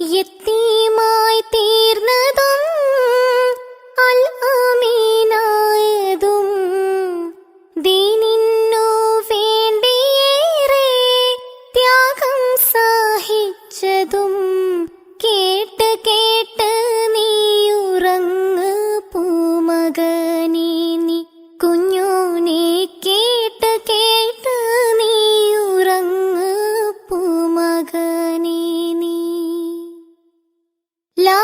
യത്തീമായി തീർന്നതും അൽ ആമീനായതും ദീനിന്നു വേണ്ടിയേറെ ത്യാഗം സഹിച്ചതും കേട്ട് കേട്ട്